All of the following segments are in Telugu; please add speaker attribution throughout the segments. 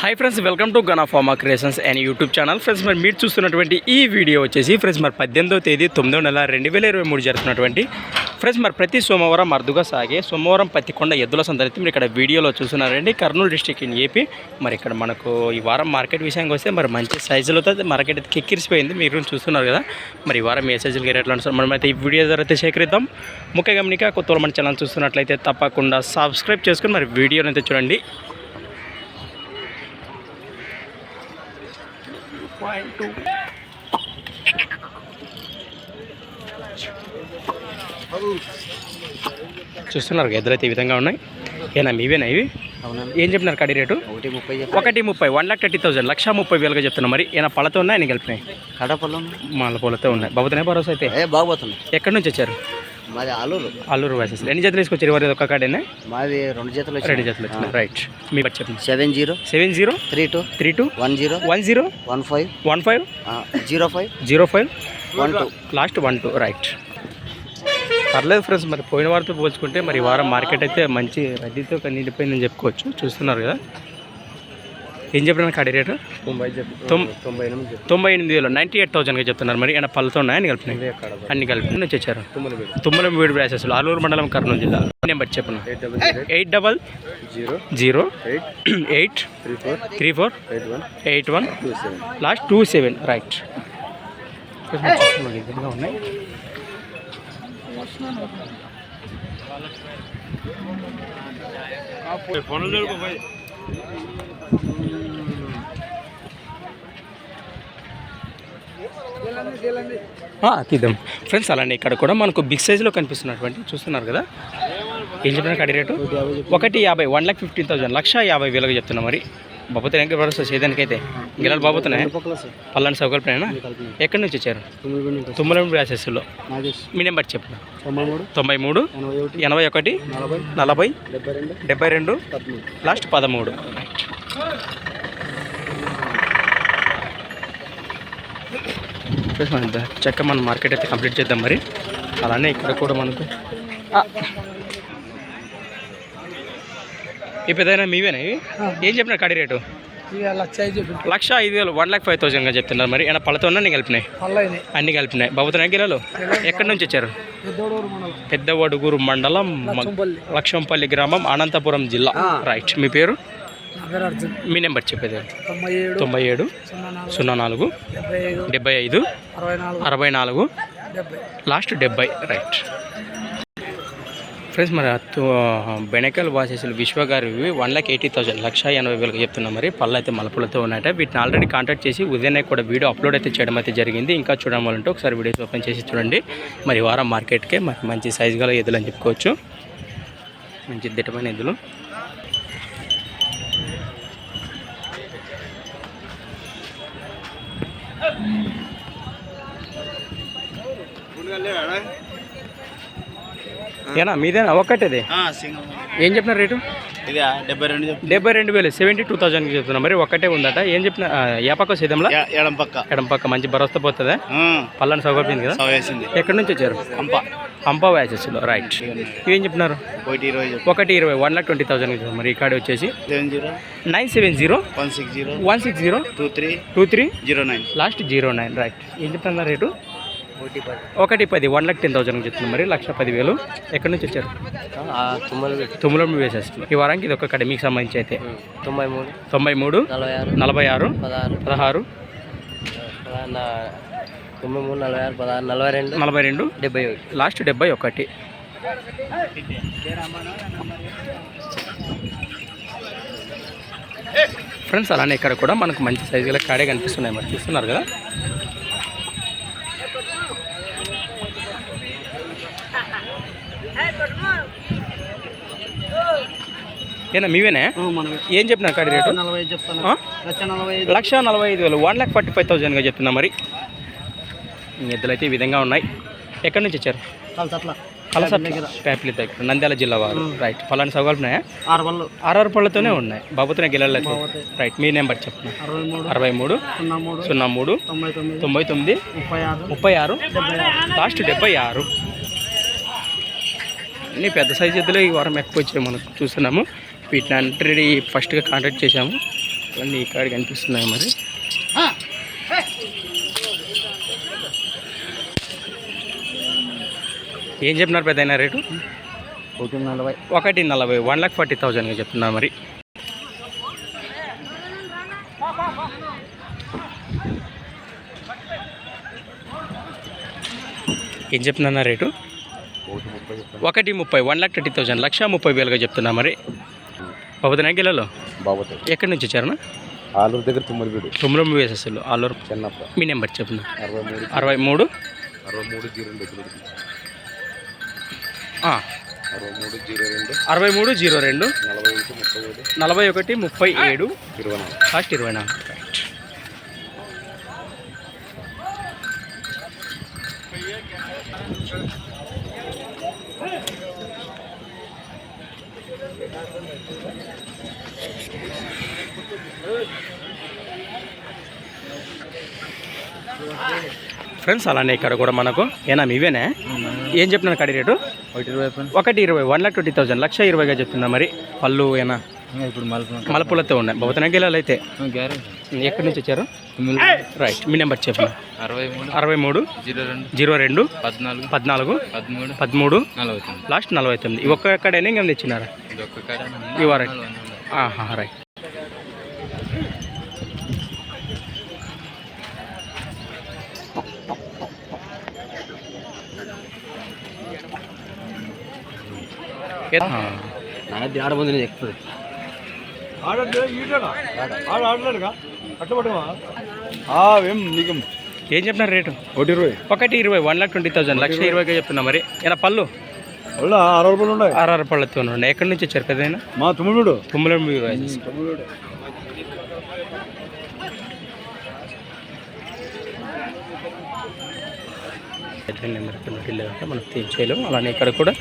Speaker 1: Hi friends welcome to Gana pharma creations and YouTube channel friends మరి మీరు చూస్తున్నటువంటి ఈ వీడియో వచ్చేసి ఫ్రెండ్స్ మరి పద్దెనిమిదో తేదీ తొమ్మిదో నెల రెండు వేల ఇరవై మూడు జరుగుతున్నటువంటి. ఫ్రెండ్స్ మరి ప్రతి సోమవారం అరుదుగా సాగే సోమవారం పత్తికొండ ఎద్దుల సందర్భం మీరు ఇక్కడ వీడియోలో చూస్తున్నారండి. కర్నూలు డిస్టిక్ ఇన్ ఏపీ మరి ఇక్కడ మనకు ఈ వారం మార్కెట్ విషయానికి వస్తే మరి మంచి సైజులతో మార్కెట్ అయితే కిక్కిరిసిపోయింది. మీరు చూస్తున్నారు కదా. మరి ఈ వారం ఏ సైజులు ఎట్లా ఉంటుంది మనం అయితే ఈ వీడియో ద్వారా అయితే సేకరిద్దాం. ముఖ్య గమనిక కొత్త మన ఛానల్ చూస్తున్నట్లయితే తప్పకుండా సబ్స్క్రైబ్ చేసుకుని మరి వీడియోని అయితే చూడండి. Point two. చూస్తున్నారు ఎదురైతే ఈ విధంగా ఉన్నాయి. ఏనా మీవేనా ఇవి? ఏం చెప్పినారు కడి రేటు?
Speaker 2: ఒకటి ముప్పై
Speaker 1: ఒకటి ముప్పై వన్ లాక్ థర్టీ థౌసండ్ లక్ష ముప్పై వేలుగా చెప్తున్నా మరి. ఏమైనా పళ్ళతో ఉన్నాయి నేను కలిపినాయి?
Speaker 2: కడపలో
Speaker 1: మాల పూలతో ఉన్నాయి. బాబుతనే భరోసా అయితే?
Speaker 2: ఏ బాగుపోతుంది
Speaker 1: ఎక్కడి నుంచి వచ్చారు?
Speaker 2: మాది ఆలూరు.
Speaker 1: అల్లూరు వాసెస్. ఎన్ని జతలు తీసుకొచ్చారు? ఎవరు ఒక కాడేనా?
Speaker 2: మాది రెండు చేతులు
Speaker 1: రెండు జతలు వచ్చినాయి. రైట్. మీ బట్టి చెప్పండి
Speaker 2: seven zero.
Speaker 1: Seven zero?
Speaker 2: Three two.
Speaker 1: Three two?
Speaker 2: One zero.
Speaker 1: One zero?
Speaker 2: One five.
Speaker 1: One five?
Speaker 2: Zero five.
Speaker 1: Zero five?
Speaker 2: One two.
Speaker 1: Last one two. Right. పర్లేదు ఫ్రెండ్స్ మరి పోయిన వారితో పోల్చుకుంటే మరి వారం మార్కెట్ అయితే మంచి రద్దీతో నిండిపోయిందని చెప్పుకోవచ్చు. చూస్తున్నారు కదా. ఏం చెప్పినాను కాడి రేటు?
Speaker 2: తొంభై తొంభై ఎనిమిది
Speaker 1: తొంభై ఎనిమిది వేలు. నైంటీ ఎయిట్ థౌసండ్గా చెప్తున్నారు మరి. ఏమైనా పళ్ళతో ఉన్నాయి? అని కలిపినాయి. అన్ని కలిపి నుంచి వచ్చారు తుమ్మలం వీడు బ్రాసెస్ ఆలూరు మండలం కర్నూలు జిల్లా. నెంబర్ చెప్పను?
Speaker 2: Eight double
Speaker 1: eight double
Speaker 2: zero.
Speaker 1: Zero
Speaker 2: eight.
Speaker 1: Eight
Speaker 2: three four.
Speaker 1: Three four
Speaker 2: eight one.
Speaker 1: Last two seven. Right. ఉన్నాయి తీద్దాం. ఫ్రెండ్స్ అలానే ఇక్కడ కూడా మనకు బిగ్ సైజ్లో కనిపిస్తున్నటువంటి చూస్తున్నారు కదా? ఏం చెప్పిన కడి రేటు? ఒకటి యాభై వన్ లాక్ ఫిఫ్టీన్ థౌసండ్ లక్ష యాభై వేలుగా చెప్తున్నా మరి. బాబుతో ఎంత పడుతుంది చేయడానికైతే. గిలాలు బాబుతున్నాయి పల్లని సౌకర్యమైనా ఎక్కడి నుంచి వచ్చారు? తుమ్మలం ప్రాసెస్లో మీ నెంబర్ చెప్పు.
Speaker 2: తొంభై మూడు ఎనభై ఒకటి నలభై డెబ్బై రెండు
Speaker 1: లాస్ట్ పదమూడు. మనం చక్క మన మార్కెట్ అయితే కంప్లీట్ చేద్దాం మరి. అలానే ఇక్కడ కూడా మనకు పెద్దయినా మీవేనా ఇవి? ఏం చెప్పినారు కడి రేటు?
Speaker 3: లక్ష ఐదు
Speaker 1: వేలు వన్ లాక్ ఫైవ్ థౌసండ్గా చెప్తున్నారు మరి. ఏమైనా పళ్ళతో అన్నీ కలిపినాయి? అన్నీ కలిపినాయి. బాబుతున్నాయి గిరాలు ఎక్కడి నుంచి వచ్చారు?
Speaker 3: పెద్దోడూరు మండలం. లక్షంపల్లి.
Speaker 1: లక్ష్మంపల్లి గ్రామం అనంతపురం జిల్లా. రైట్ మీ పేరు? మీ నెంబర్ చెప్పేది
Speaker 3: తొంభై ఏడు సున్నా నాలుగు డెబ్బై ఐదు అరవై నాలుగు
Speaker 1: లాస్ట్ డెబ్బై రైట్. ఫ్రెండ్స్ మరి అత్తు బెనకల్ వాసేసులు విశ్వ గారు వన్ లాక్ ఎయిటీ థౌసండ్ లక్ష ఎనభై వేలకు చెప్తున్నాం మరి. పళ్ళు అయితే మలపులతో ఉన్నాయట. వీటిని ఆల్రెడీ కాంటాక్ట్ చేసి ఉదయనే కూడా వీడియో అప్లోడ్ అయితే చేయడం అయితే జరిగింది. ఇంకా చూడమాలంటే ఒకసారి వీడియోస్ ఓపెన్ చేసి చూడండి. మరి వారం మార్కెట్కే మరి మంచి సైజు గల ఎద్దులు అని చెప్పుకోవచ్చు. మంచి దిట్టమైన Muốn gần lên ở đây. ఏనా? మీదేనా? ఒక్కటేది? ఏం చెప్పినారు రేటు?
Speaker 2: డెబ్బై రెండు
Speaker 1: వేలు. సెవెంటీ టూ థౌసండ్కి చెప్తున్నా. మరి ఒక్కటే ఉందట. ఏం చెప్పిన ఏ పక్క సేదంలో?
Speaker 2: ఎడం పక్క.
Speaker 1: ఎడం పక్క. మంచి భరోసా పోతుందా? పల్లని సౌకర్యం కదా? ఎక్కడి నుంచి వచ్చారు?
Speaker 2: కంప
Speaker 1: పంప వ్యాసెస్లో రైట్. ఏం చెప్పినారు?
Speaker 2: ఒకటి ఇరవై
Speaker 1: వన్ లాక్ ట్వంటీ థౌసండ్ మరి ఈ కార్డు వచ్చేసి. Nine seven zero.
Speaker 2: One six zero.
Speaker 1: One six zero.
Speaker 2: Two three.
Speaker 1: Two three.
Speaker 2: Zero nine.
Speaker 1: Last zero nine. Right. ఏం చెప్తున్నారు రేటు?
Speaker 2: ఒకటి పది.
Speaker 1: వన్ లాక్ టెన్ థౌసండ్కి చెప్తున్నారు మరి లక్ష పదివేలు. ఎక్కడి నుంచి వచ్చారు?
Speaker 2: తొమ్మిది
Speaker 1: తుమ్ములో వేసేస్తుంది ఈ వారానికి ఇది ఒక కడమికి సంబంధించి అయితే.
Speaker 2: తొంభై మూడు.
Speaker 1: తొంభై మూడు
Speaker 2: నలభై ఆరు.
Speaker 1: నలభై ఆరు
Speaker 2: పదహారు.
Speaker 1: పదహారు
Speaker 2: తొంభై మూడు నలభై ఆరు పదహారు నలభై రెండు.
Speaker 1: నలభై రెండు.
Speaker 2: డెబ్బై ఒకటి.
Speaker 1: లాస్ట్ డెబ్బై ఒకటి. ఫ్రెండ్స్ అలానే ఇక్కడ కూడా మనకు మంచి సైజు గల కాడే కనిపిస్తున్నాయి మరి. చూస్తున్నారు కదా? ఏనా మీవేనే? ఏం చెప్పినారు కాడి రేటు?
Speaker 2: లక్ష నలభై ఐదు.
Speaker 1: వేలు. వన్ ల్యాక్ ఫార్టీ ఫైవ్ థౌజండ్గా చెప్తున్నా మరి. ఎద్దులు అయితే ఈ విధంగా ఉన్నాయి. ఎక్కడి నుంచి వచ్చారు? కలసట్ల. ప్యాపిలి దగ్గర. నంద్యాల జిల్లా వారు. రైట్ ఫలాని సౌకర్యం ఉన్నాయా
Speaker 2: ఆరు
Speaker 1: పళ్ళతోనే ఉన్నాయి. బాబుతోనే గిల్లలు రైట్ మీ నెంబర్ చెప్పండి.
Speaker 2: అరవై మూడు సున్నా మూడు తొంభై తొమ్మిది. ముప్పై ఆరు.
Speaker 1: ముప్పై ఆరు. లాస్ట్ డెబ్బై ఆరు. అన్ని పెద్ద సైజ్ ఎద్దులు ఈ వారం ఎక్కువ వచ్చాయి మనకు. చూస్తున్నాము. వీటిని ఆల్రెడీ ఫస్ట్గా కాంటాక్ట్ చేసాము చూడండి ఈ కాడి కనిపిస్తున్నాయి మరి. ఏం చెప్పినారు పెద్ద రేటు?
Speaker 2: ఒకటి నలభై.
Speaker 1: ఒకటి నలభై వన్ లాక్ ఫార్టీ థౌజండ్గా చెప్తున్నా మరి. ఏం చెప్తున్నా రేటు?
Speaker 2: ఒకటి ముప్పై
Speaker 1: ఒకటి ముప్పై వన్ లాక్ థర్టీ థౌజండ్ లక్ష ముప్పై వేలుగా చెప్తున్నా మరి. బాబుదనా గిల్లలో
Speaker 2: బాబోతాయి
Speaker 1: ఎక్కడి నుంచి వచ్చారనా
Speaker 2: ఆలూరు దగ్గర తుమ్మలబీడు
Speaker 1: తుమ్మలం వేసేసారు ఆలూరు.
Speaker 2: చిన్నప్ప.
Speaker 1: మీ నెంబర్ చెప్పిన
Speaker 2: అరవై మూడు.
Speaker 1: అరవై మూడు?
Speaker 2: అరవై మూడు జీరో రెండు అరవై మూడు జీరో రెండు.
Speaker 1: అరవై మూడు జీరో రెండు.
Speaker 2: నలభై ఒకటి ముప్పై ఏడు.
Speaker 1: నలభై ఒకటి ముప్పై ఏడు.
Speaker 2: ఇరవై నాలుగు.
Speaker 1: లాస్ట్ ఇరవై నాలుగు. ఫ్రెండ్స్ అలానే ఇక్కడ కూడా మనకు ఏనా ఇవేనే ఏం చెప్తున్నాను కడి రేటు?
Speaker 2: ఒకటి ఇరవై
Speaker 1: వన్ లాక్ ట్వంటీ థౌసండ్ లక్ష ఇరవైగా చెప్తున్నా మరి. పళ్ళు ఏనా?
Speaker 2: ఇప్పుడు
Speaker 1: మలపులతో ఉన్నాయి. భవతన గిలాలు అయితే. ఎక్కడి నుంచి వచ్చారు? రైట్ మీ నెంబర్ చెప్పండి
Speaker 2: అరవై మూడు.
Speaker 1: అరవై మూడు.
Speaker 2: జీరో రెండు.
Speaker 1: జీరో రెండు.
Speaker 2: పద్నాలుగు.
Speaker 1: పద్నాలుగు.
Speaker 2: పదమూడు.
Speaker 1: పదమూడు.
Speaker 2: నలభై
Speaker 1: లాస్ట్ నలభై తొమ్మిది. ఒక్క కడైనా ఇంకేం తెచ్చినారా?
Speaker 2: ఇది ఒక్క కాడ
Speaker 1: ఈ వారం ఆహా రైట్
Speaker 2: నాది ఎక్కువ
Speaker 4: ఏం
Speaker 1: చెప్తున్నారు రేటు?
Speaker 4: ఒకటి ఇరవై.
Speaker 1: ఒకటి ఇరవై వన్ లాక్ ట్వంటీ థౌసండ్ లక్ష ఇరవైగా చెప్తున్నా మరి. ఏనా పళ్ళు?
Speaker 4: అరవై రూపాయలు ఉన్నాయి.
Speaker 1: ఆర్ఆర్ పళ్ళతో ఉన్నాయి. ఎక్కడి నుంచి వచ్చారు పెద్దయినా
Speaker 4: మా తుమ్ముడు.
Speaker 1: తుమ్మలం లేదంటే మనం తీర్చేయలేము. అలానే ఇక్కడ కూడా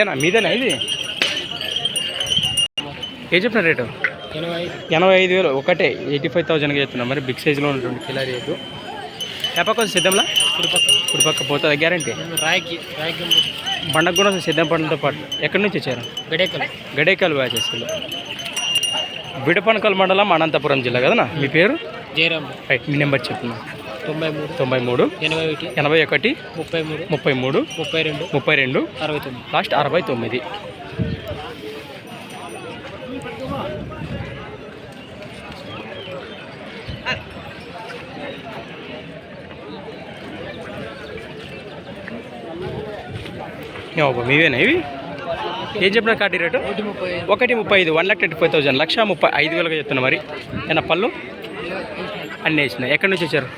Speaker 1: ఏనా? మీదేనా ఇది? ఏం చెప్పిన రేటు? ఎనభై ఐదు. వేలు. ఒకటే ఎయిటీ ఫైవ్ థౌజండ్గా చెప్తున్నా. మరి బిగ్ సైజ్లో ఉన్నటువంటి కిలా రేటు. ఎప్పకొచ్చి సిద్ధంలా? కుడిపక్క కుడిపక్క పోతుంది? గ్యారంటీ?
Speaker 3: రాయికి రాయికి
Speaker 1: బండకు కూడా సిద్ధం పాటు ఎక్కడి నుంచి వచ్చారు?
Speaker 3: గడేకల్.
Speaker 1: గడేకల్ వ్యాచెస్లో విడపనకల్ మండలం అనంతపురం జిల్లా కదనా? మీ పేరు?
Speaker 3: జయరామ్.
Speaker 1: రైట్ మీ నెంబర్ చెప్తున్నా
Speaker 3: తొంభై మూడు
Speaker 1: తొంభై మూడు
Speaker 3: ఎనభై ఒకటి.
Speaker 1: ఎనభై ఒకటి.
Speaker 3: ముప్పై మూడు.
Speaker 1: ముప్పై మూడు.
Speaker 3: ముప్పై రెండు.
Speaker 1: ముప్పై రెండు.
Speaker 3: అరవై తొమ్మిది.
Speaker 1: లాస్ట్ అరవై తొమ్మిది. మీవేనా ఇవి? ఏం చెప్పిన కాటి రేటు?
Speaker 3: ఒకటి ముప్పై ఐదు
Speaker 1: ఒకటి ముప్పై ఐదు one lakh twenty five thousand లక్ష ముప్పై ఐదు వేలుగా చెప్తున్నా మరి. ఏనా పళ్ళు? అన్నీ వేసినాయి. ఎక్కడి నుంచి వచ్చారు?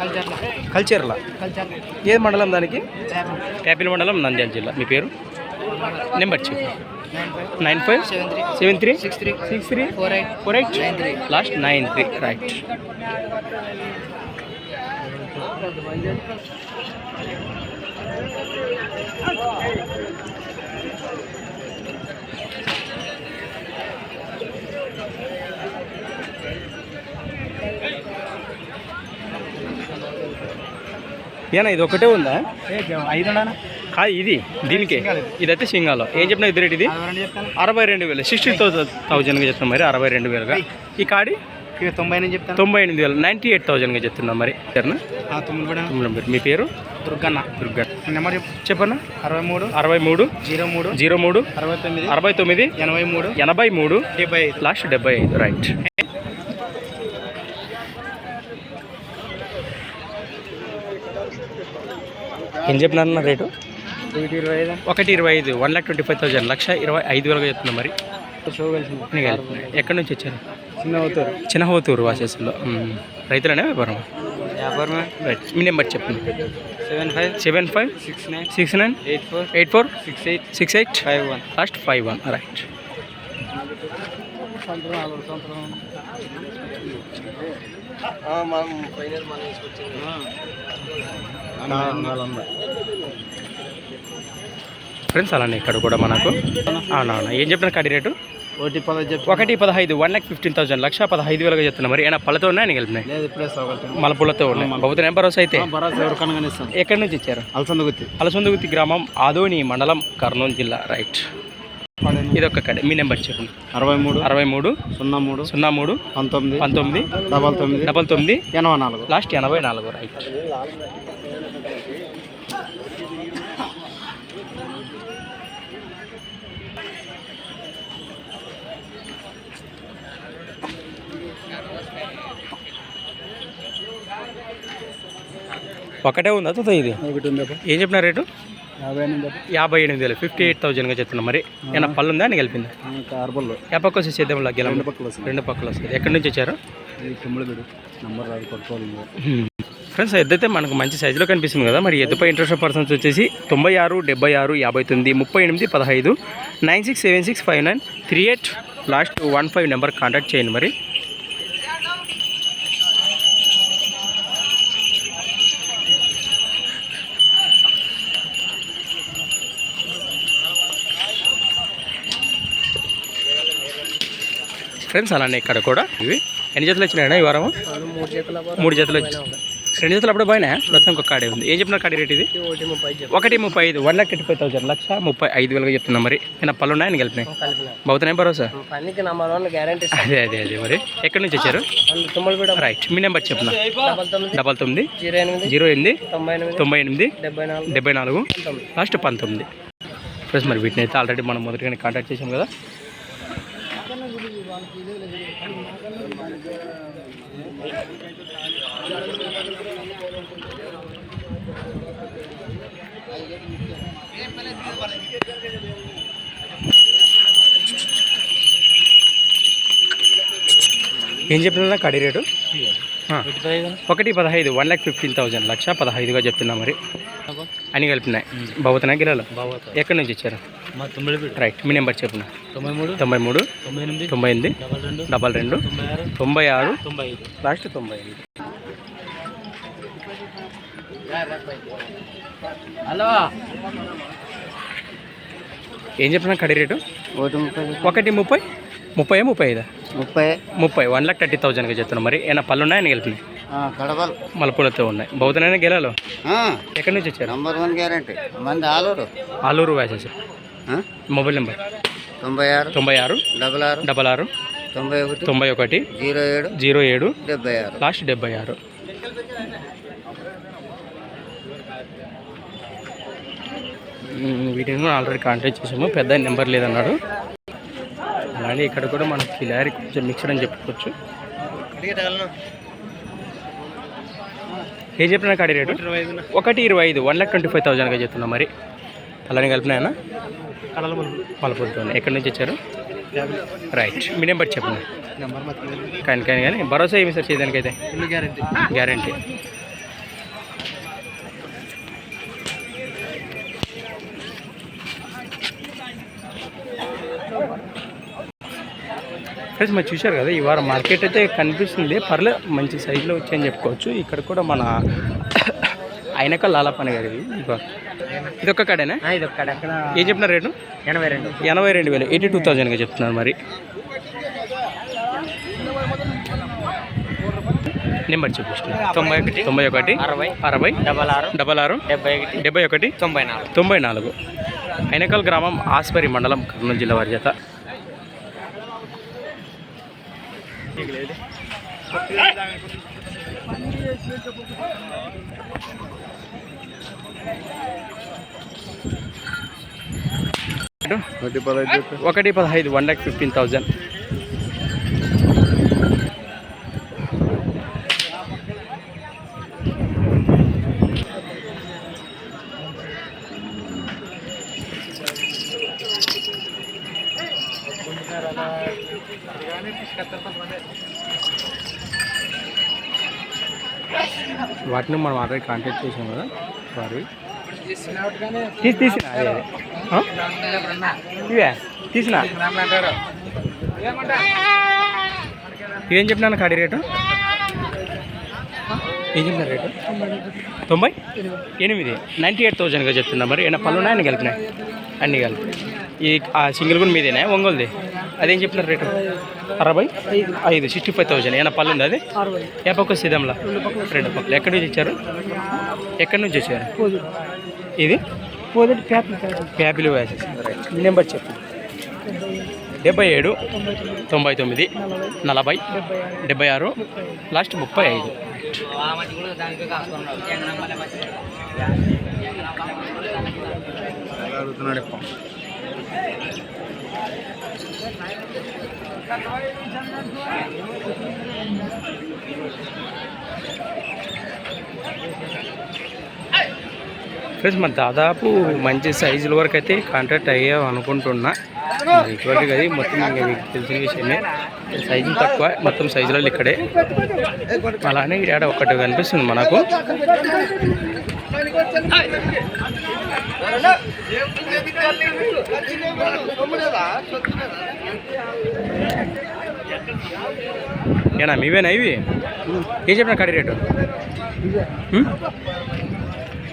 Speaker 3: కల్చర్ల?
Speaker 1: కల్చర్లా
Speaker 3: కల్చర్
Speaker 1: ఏ మండలం దానికి? ట్యాపిల్ మండలం నంద్యాల జిల్లా. మీ పేరు? నెంబర్ చెప్పు.
Speaker 3: Nine five? Seven three? Six three?
Speaker 1: Six three
Speaker 3: four eight?
Speaker 1: Four eight last nine three. Right ఏనా ఇది ఒకటే ఉందా?
Speaker 4: ఐదు
Speaker 1: కాదు ఇది దీనికి. ఇదైతే సింగాలో. ఏం చెప్పిన ఇది రేట్ ఇది? అరవై రెండు వేలు. సిక్స్టీ థౌసండ్ థౌజండ్గా చెప్తున్నాం మరి అరవై రెండు వేలుగా. ఈ కాడి?
Speaker 3: తొంభై చెప్తాను
Speaker 1: తొంభై ఎనిమిది వేలు. నైంటీ ఎయిట్ థౌజండ్గా చెప్తున్నాం మరి. సరేనా
Speaker 3: తొమ్మిది
Speaker 1: మీ పేరు?
Speaker 3: దుర్గన్న.
Speaker 1: దుర్గా
Speaker 3: నెంబర్ చెప్పు.
Speaker 1: చెప్పన్నా
Speaker 3: అరవై మూడు.
Speaker 1: అరవై మూడు.
Speaker 3: జీరో మూడు.
Speaker 1: జీరో మూడు.
Speaker 3: అరవై తొమ్మిది.
Speaker 1: అరవై తొమ్మిది.
Speaker 3: ఎనభై మూడు.
Speaker 1: ఎనభై మూడు.
Speaker 3: డెబ్బై ఐదు.
Speaker 1: లాస్ట్ డెబ్బై ఐదు. రైట్. ఏం చెప్పినారన్న రేటు?
Speaker 3: ఒకటి ఇరవై ఐదు.
Speaker 1: ఒకటి ఇరవై ఐదు. One lakh twenty five thousand లక్ష ఇరవై ఐదు వేలుగా చెప్తున్నాం మరి. ఎక్కడి నుంచి వచ్చారు?
Speaker 3: చిన్న అవుతారు
Speaker 1: చిన్నహోతూరు వాసేసులో రైతులనే వ్యాపారం?
Speaker 3: వ్యాపారమే?
Speaker 1: రైట్. మీ నెంబర్ చెప్పండి.
Speaker 3: Seven five
Speaker 1: seven five
Speaker 3: six nine
Speaker 1: six nine
Speaker 3: eight four
Speaker 1: eight four
Speaker 3: six eight
Speaker 1: six eight
Speaker 3: five one.
Speaker 1: Last five one. Right. Friends అలానే ఇక్కడ కూడా మనకు అవునా? ఏం చెప్పిన కడి రేటు?
Speaker 2: ఒకటి
Speaker 1: పదహైదు వన్ ల్యాక్ ఫిఫ్టీన్ థౌసండ్ లక్ష పదహైదు వేలుగా చెప్తున్నా మరి. ఏమైనా పళ్ళతో ఉన్నాయి అని కలిపినాయి
Speaker 2: లేదు ఇప్పుడే సౌకర్యం
Speaker 1: మల పుల్లతో ఉన్నాయి. భరోసా అయితే?
Speaker 2: భరోసా ఇస్తాం.
Speaker 1: ఎక్కడి నుంచి ఇచ్చారు?
Speaker 2: అలసంద గుత్తి
Speaker 1: అలసొందుగుత్తి గ్రామం ఆదోని మండలం కర్నూలు జిల్లా. రైట్ ఇది ఒక కడ. మీ నెంబర్ చెప్పండి.
Speaker 2: అరవై మూడు
Speaker 1: అరవై మూడు
Speaker 2: సున్నా మూడు
Speaker 1: సున్నా మూడు
Speaker 2: పంతొమ్మిది
Speaker 1: పంతొమ్మిది
Speaker 2: డబల్ తొమ్మిది
Speaker 1: డబల్ తొమ్మిది
Speaker 2: ఎనభై నాలుగు.
Speaker 1: లాస్ట్ ఎనభై నాలుగు. రైట్ ఒకటే ఉందా తాత ఇది?
Speaker 3: ఒకటి ఉందా
Speaker 1: ఏం చెప్పిన రేటు?
Speaker 3: యాభై ఎనిమిది
Speaker 1: వేలు. ఫిఫ్టీ ఎయిట్ థౌజండ్గా చెప్తున్నా మరి. ఏమైనా పళ్ళు ఉందా అని కలిపింది?
Speaker 3: కార్బల్లో
Speaker 1: ఏ పక్క వచ్చి లగ్గెలం
Speaker 3: రెండు పక్కల వస్తుంది
Speaker 1: రెండు పక్కల వస్తుంది ఎక్కడి నుంచి వచ్చారు?
Speaker 3: నంబర్ రాదు
Speaker 1: ఫ్రెండ్స్ ఎద్దైతే మనకు మంచి సైజులో కనిపిస్తుంది కదా. మరి ఎద్దుపై ఇంట్రెస్ట్ పర్సన్స్ వచ్చేసి తొంభై ఆరు డెబ్బై ఆరు యాభై తొమ్మిది ముప్పై ఎనిమిది పదహైదు nine six seven six five nine three eight last one five number contact చేయండి మరి. ఫ్రెండ్స్ అలానే ఇక్కడ కూడా ఇవి. ఎన్ని జతలు వచ్చినాయన్నా ఈ వారం
Speaker 3: మూడు
Speaker 1: జతలు వచ్చి రెండు జతలు అప్పుడు పోయినా ప్రస్తుతం ఒక కాడే ఉంది. ఏం చెప్పిన కాడి రేట్ ఇది?
Speaker 3: ఒకటి ముప్పై
Speaker 1: ఐదు. One lakh thirty five thousand లక్ష ముప్పై ఐదు వేలుగా చెప్తున్నా మరి. ఏమైనా పళ్ళు ఉన్నాయని కలిపినాయి.
Speaker 3: కలిపిన
Speaker 1: బౌతున్నాయి భరోసా? అదే అదే అదే మరి. ఎక్కడి నుంచి వచ్చారు? రైట్. మీ నెంబర్ చెప్పిన?
Speaker 3: డబల్ తొమ్మిది. జీరో ఎనిమిది. తొంభై ఎనిమిది. డెబ్బై నాలుగు.
Speaker 1: లాస్ట్ పంతొమ్మిది. ప్లస్ మరి వీటిని అయితే ఆల్రెడీ మనం మొదటిగానే కాంటాక్ట్ చేసాం కదా. ఏం చెప్పినా కడి రేటు. ఒకటి పదహైదు వన్ ల్యాక్ ఫిఫ్టీన్ థౌసండ్ లక్ష పదహైదుగా చెప్తున్నా మరి. అని కలిపినాయి బాబుతున్నాయి గిరాలు? ఎక్కడి నుంచి ఇచ్చారు? రైట్ మీ నెంబర్ చెప్పిన
Speaker 2: తొంభై మూడు
Speaker 1: తొంభై మూడు
Speaker 2: తొంభై ఎనిమిది
Speaker 1: తొంభై ఎనిమిది
Speaker 2: డబల్ రెండు
Speaker 1: డబల్ రెండు
Speaker 2: తొంభై ఆరు
Speaker 1: తొంభై ఆరు
Speaker 2: తొంభై ఐదు.
Speaker 1: లాస్ట్ తొంభై
Speaker 2: హలో.
Speaker 1: ఏం చెప్పిన కడి రేటు?
Speaker 3: ఒకటి ముప్పై
Speaker 1: ఒకటి ముప్పై? ముప్పై ముప్పై ఐదా
Speaker 3: ముప్పై.
Speaker 1: ముప్పై వన్ లాక్ థర్టీ థౌజండ్గా చెప్తున్నాం మరి ఏమైనా పళ్ళు ఉన్నాయని
Speaker 3: కడవల్
Speaker 1: మలపూలతో ఉన్నాయి. బౌద్ధనైనా గెలాలో? ఎక్కడి నుంచి వచ్చారు?
Speaker 3: Number one guarantee. మంది ఆలూరు.
Speaker 1: ఆలూరు వ్యాసెస్ మొబైల్ నెంబర్?
Speaker 3: తొంభై ఆరు
Speaker 1: తొంభై ఆరు
Speaker 3: డబల్ ఆరు
Speaker 1: డబల్ ఆరు
Speaker 3: తొంభై ఒకటి
Speaker 1: తొంభై ఒకటి
Speaker 3: జీరో ఏడు
Speaker 1: జీరో ఏడు
Speaker 3: డెబ్బై ఆరు.
Speaker 1: లాస్ట్ డెబ్బై ఆరు. వీటిని కూడా ఆల్రెడీ కాంటాక్ట్ చేసాము. పెద్ద నెంబర్ లేదన్నాడు. అలానే ఇక్కడ కూడా మనకి కిలారి కొంచెం మిక్స్డ్ అని చెప్పుకోవచ్చు. ఏం చెప్పిన కాడి రేటు? ఒకటి ఇరవై ఐదు వన్ లాక్ ట్వంటీ ఫైవ్ థౌజండ్గా చెప్తున్నా మరి. అలానే కలిపినాయనా మలపూర్తో ఎక్కడి నుంచి వచ్చారు? రైట్. మీ నెంబర్ చెప్పండి. కానీ కానీ కానీ భరోసా ఏమి సార్ చేయడానికైతే?
Speaker 3: గ్యారంటీ.
Speaker 1: గ్యారంటీ. ఫ్రెండ్స్ మరి చూశారు కదా ఈ వారం మార్కెట్ అయితే కనిపిస్తుంది. పర్లే మంచి సైజులో వచ్చాయని చెప్పుకోవచ్చు. ఇక్కడ కూడా మన అయినక లాలపని గారి. ఇది ఒక్క కడేనా
Speaker 3: ఇది అక్కడ
Speaker 1: ఏం చెప్పిన రేటు?
Speaker 3: ఎనభై రెండు.
Speaker 1: ఎనభై రెండు వేలు. ఎయిటీ టూ థౌజండ్గా చెప్తున్నారు మరి. నెంబర్ చూపిస్తుంది
Speaker 3: తొంభై ఒకటి
Speaker 1: తొంభై ఒకటి
Speaker 3: అరవై
Speaker 1: అరవై
Speaker 3: డబల్ ఆరు
Speaker 1: డబల్ ఆరు
Speaker 3: డెబ్బై ఒకటి
Speaker 1: డెబ్బై ఒకటి
Speaker 3: తొంభై నాలుగు.
Speaker 1: తొంభై నాలుగు. అయినకల్ గ్రామం ఆస్పరి మండలం కర్నూలు జిల్లా వారి చేత.
Speaker 3: ఒకటి పదహైదు
Speaker 1: ఒకటి పదహైదు వన్ ల్యాక్ ఫిఫ్టీన్ థౌజండ్ వాటిని మనం ఆల్రెడీ కాంటాక్ట్ చేసాం కదా. సారీ తీసి తీసిన? ఇవే? తీసిన? ఇవేం చెప్పినాను కాడి రేటు? ఏం చెప్పిన రేటు? తొంభై? ఎనిమిది. నైంటీ ఎయిట్ థౌజండ్గా చెప్తున్నా మరి. ఏమైనా పళ్ళు ఉన్నాయని కలిపినాయి? అన్నీ కలిపి. ఈ ఆ సింగిల్ కూడా మీదేనా? ఒంగోలుది? అదేం చెప్పినారు రేటు? అరవై? ఐదు సిక్స్టీ ఫైవ్ థౌజండ్ ఏమైనా పళ్ళు ఉంది అది? ఏ పక్క సిద్ధంలో రెండు పక్కలు ఎక్కడి నుంచి ఇచ్చారు ఎక్కడి నుంచి వచ్చారు? ఇది? ప్యాపిల్ వ్యాసెస్ నెంబర్ చెప్పు. డెబ్బై ఏడు తొంభై తొమ్మిది నలభై డెబ్బై ఆరు లాస్ట్ ముప్పై ఐదు.
Speaker 3: అడుగుతున్నాడు
Speaker 1: ఫ్రెండ్స్ మరి దాదాపు మంచి సైజుల వరకు అయితే కాంటాక్ట్ అయ్యాం అనుకుంటున్నా. ఇటువంటి అది మొత్తం ఇంకా మీకు తెలిసిన విషయమే. సైజులు తక్కువ మొత్తం సైజులలో ఇక్కడే. అలానే ఇక్కడ ఒకటి కనిపిస్తుంది మనకు. ఏనా మీవేనా ఇవి? ఏం చెప్పిన కడి రేటు?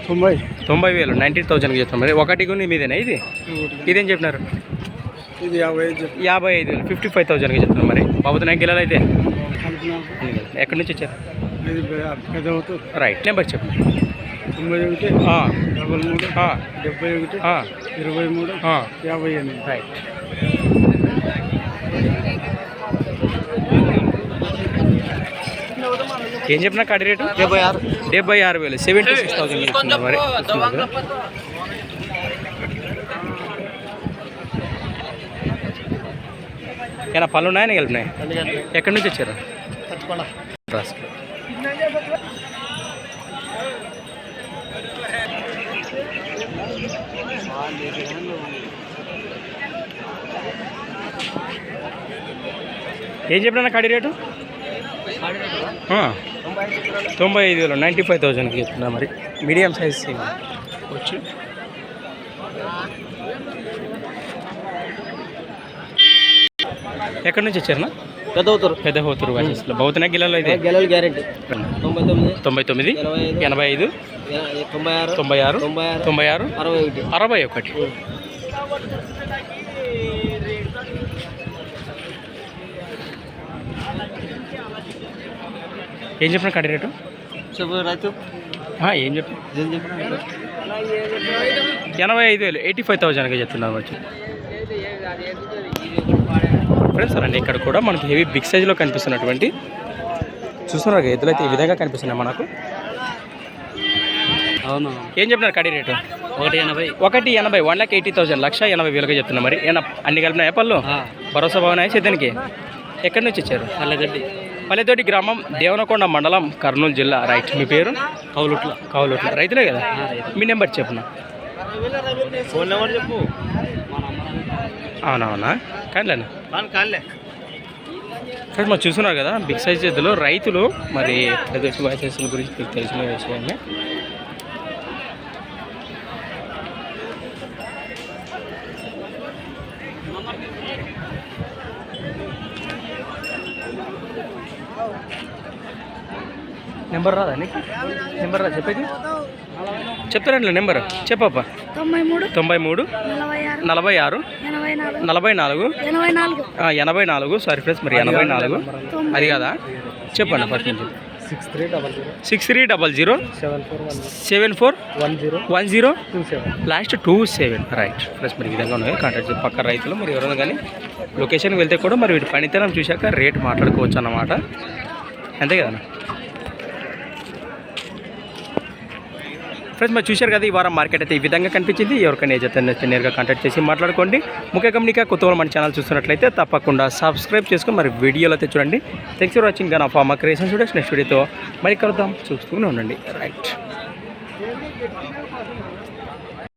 Speaker 4: తొంభై.
Speaker 1: తొంభై వేలు నైంటీ థౌజండ్కి చెప్తాం మరి ఒకటి కొని మీదేనా ఇది? ఇదేం చెప్పినారు?
Speaker 4: ఇది యాభై ఐదు.
Speaker 1: యాభై ఐదు వేలు ఫిఫ్టీ ఫైవ్ థౌజండ్కి చెప్తున్నాం మరి. బాబుతున్నాయి గిల్లలు అయితే? ఎక్కడి నుంచి వచ్చారు? రైట్ నెంబర్ చెప్పు.
Speaker 4: తొంభై ఒకటి డబల్ మూడు డెబ్బై ఒకటి ఇరవై మూడు. యాభై ఎనిమిది.
Speaker 1: రైట్. ఏం చెప్పినా కడి రేటు?
Speaker 3: డెబ్బై ఆరు.
Speaker 1: డెబ్బై ఆరు వేలు. సెవెంటీ సిక్స్ థౌసండ్ చెప్తున్నారు మరి? ఏమైనా పళ్ళు ఉన్నాయని కలిపినాయి ఎక్కడి నుంచి వచ్చారు. ఏం చెప్పినా కడి రేటు. తొంభై ఐదు వేలు నైంటీ ఫైవ్ థౌజండ్కి చెప్తున్నా మరి. మీడియం సైజ్ వచ్చి. ఎక్కడి నుంచి వచ్చారనా
Speaker 3: పెద్ద అవుతారు
Speaker 1: పెద్ద హోతూరు వాచెస్లో బౌతన గిల్లలు అయితే
Speaker 3: గెలలు గ్యారెంటీ. తొంభై తొమ్మిది.
Speaker 1: తొంభై తొమ్మిది
Speaker 3: ఎనభై ఐదు. తొంభై ఆరు
Speaker 1: తొంభై ఆరు.
Speaker 3: తొంభై ఆరు అరవై ఒకటి.
Speaker 1: అరవై ఒకటి. ఏం చెప్పిన కడి రేటు?
Speaker 3: చెప్పు రైతు.
Speaker 1: ఏం చెప్పిన
Speaker 3: ఏం
Speaker 1: ఎనభై ఐదు వేలు ఎయిటీ ఫైవ్ థౌజండ్గా చెప్తున్నారు వచ్చి ఫ్రెండ్స్ అండి ఇక్కడ కూడా మనకి హెవీ బిగ్ సైజులో కనిపిస్తున్నటువంటి చూస్తున్నారు కదా ఎద్దులైతే ఈ విధంగా కనిపిస్తున్నాయి మనకు.
Speaker 3: అవును.
Speaker 1: ఏం చెప్పినారు కడి రేటు?
Speaker 3: ఒకటి ఎనభై.
Speaker 1: ఒకటి ఎనభై వన్ లాక్ ఎయిటీ థౌసండ్ లక్ష ఎనభై వేలుగా చెప్తున్నా మరి. అన్ని కలిపినాయా పళ్ళు భరోసా భవనాయ సిద్ధానికి ఎక్కడి నుంచి వచ్చారు
Speaker 3: అల్లగడ్డి
Speaker 1: పల్లెతోటి గ్రామం దేవనకొండ మండలం కర్నూలు జిల్లా. రైట్ మీ పేరు?
Speaker 3: కౌలుట్ల.
Speaker 1: కౌలుట్ల. రైతులే కదా? మీ నెంబర్ చెప్పున
Speaker 3: ఫోన్ నెంబర్ చెప్పు.
Speaker 1: అవునవునా కానిలేనా
Speaker 3: కానిలే
Speaker 1: ఫ్రెండ్స్ మరి చూస్తున్నారు కదా బిగ్ సైజ్ ఎద్దులు రైతులు మరి వాయిసెస్ల గురించి మీకు తెలిసిన విషయమే. నెంబర్ రాదా నీకు? నెంబర్ రా చెప్పేది? చెప్తారండి నెంబర్? చెప్పప్ప.
Speaker 5: తొంభై మూడు
Speaker 1: తొంభై మూడు
Speaker 5: నలభై ఆరు
Speaker 1: నలభై
Speaker 5: నాలుగు ఎనభై నాలుగు.
Speaker 1: సారీ ఫ్రెండ్స్ మరి ఎనభై నాలుగు. అది కదా? చెప్పండి ఫస్ట్ నుంచి.
Speaker 4: Six three double zero seven four one zero
Speaker 1: last two seven right plus మరి ఈ విధంగా ఉన్నాయి. కాంటాక్ట్ పక్క రైతులు మరి ఎవరైనా కానీ లొకేషన్కి వెళ్తే కూడా మరి వీటి పనితనం చూశాక రేట్ మాట్లాడుకోవచ్చు అన్నమాట. అంతే కదా ఫ్రెండ్స్ మరి చూశారు కదా ఈ వారం మార్కెట్ అయితే ఈ విధంగా కనిపించింది. ఎవరికైనా ఏజైతే నేరుగా కాంటాక్ట్ చేసి మాట్లాడుకోండి. ముఖ్య గమనిక కొత్త మన ఛానల్ చూస్తున్నట్లయితే తప్పకుండా సబ్స్క్రైబ్ చేసుకుని మరి వీడియోలు అయితే చూడండి. థ్యాంక్స్ ఫర్ వాచింగ్ నా ఫార్మా క్రియేషన్ స్టూడెంట్స్ నెక్స్ట్ వీడియోతో మరి కలుద్దాం. చూస్తూనే ఉండండి. రైట్